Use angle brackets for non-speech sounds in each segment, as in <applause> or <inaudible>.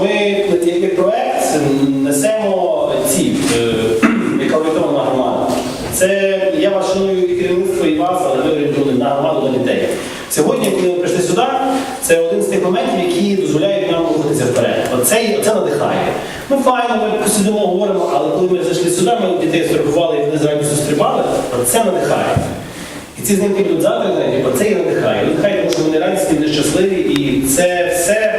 ми як проект несемо ці е, яка орієнтована на громаду. Це я і керівництво, і вас, але ви орієнтовані на громаду на дітей. Сьогодні, коли ми прийшли сюди, це один з тих моментів, які дозволяють нам рухатися вперед. Оце, оце надихає. Ми файно, ми посидимо, говоримо, але коли ми зайшли сюди, ми дітей сфотографували і вони з радістю стрибали, це надихає. І ці знімки будуть завтра, це і надихає. Надихає, тому що вони радісні, вони щасливі, і це все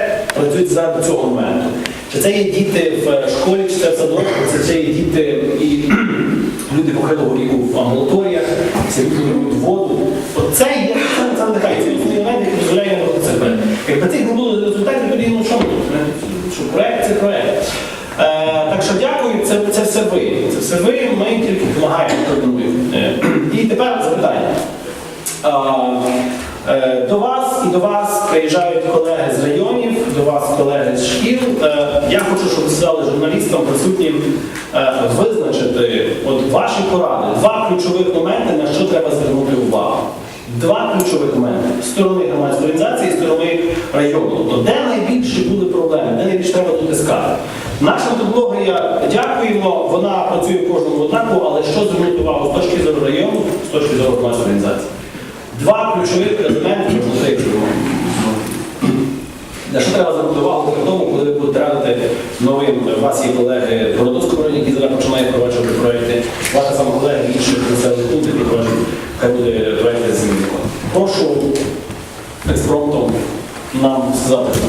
працює заради цього моменту. Чи це є діти в школі, чи це в садочку, чи це є діти і <clears throat> люди похилого віку в амбулаторіях, це люди дають воду. Оце є це, надихає. Це елемент, який дозволяє робити вперед. Якби цих не було результатів, тоді ну що не? Що проект це проект. Е, так що дякую, це, це все ви. Це все ви, ми тільки допомагаємо, координуємо. Е, і тепер запитання. А, е, До вас і до вас приїжджають колеги з районів, до вас колеги з шкіл. Е, Я хочу, щоб ви сказали журналістам присутнім е, визначити от ваші поради, два ключових моменти, на що треба звернути увагу. Два ключових моменти сторони громадської організації і сторони району. Тобто, де найбільші були проблеми, де найбільше треба дотискати. Наша методологія, дякуємо, вона працює в кожному однаково, але що звернути увагу з точки зору району, з точки зору громадської організації. Два ключових елементи На що треба звернути увагу при тому, коли ви будете радити новим, вас є колеги в району, які зараз починають впроваджувати проекти, ваші саме колеги в інших населених пунктів, які впроваджують, хай буде проекти землі. Прошу експромтом нам сказати, що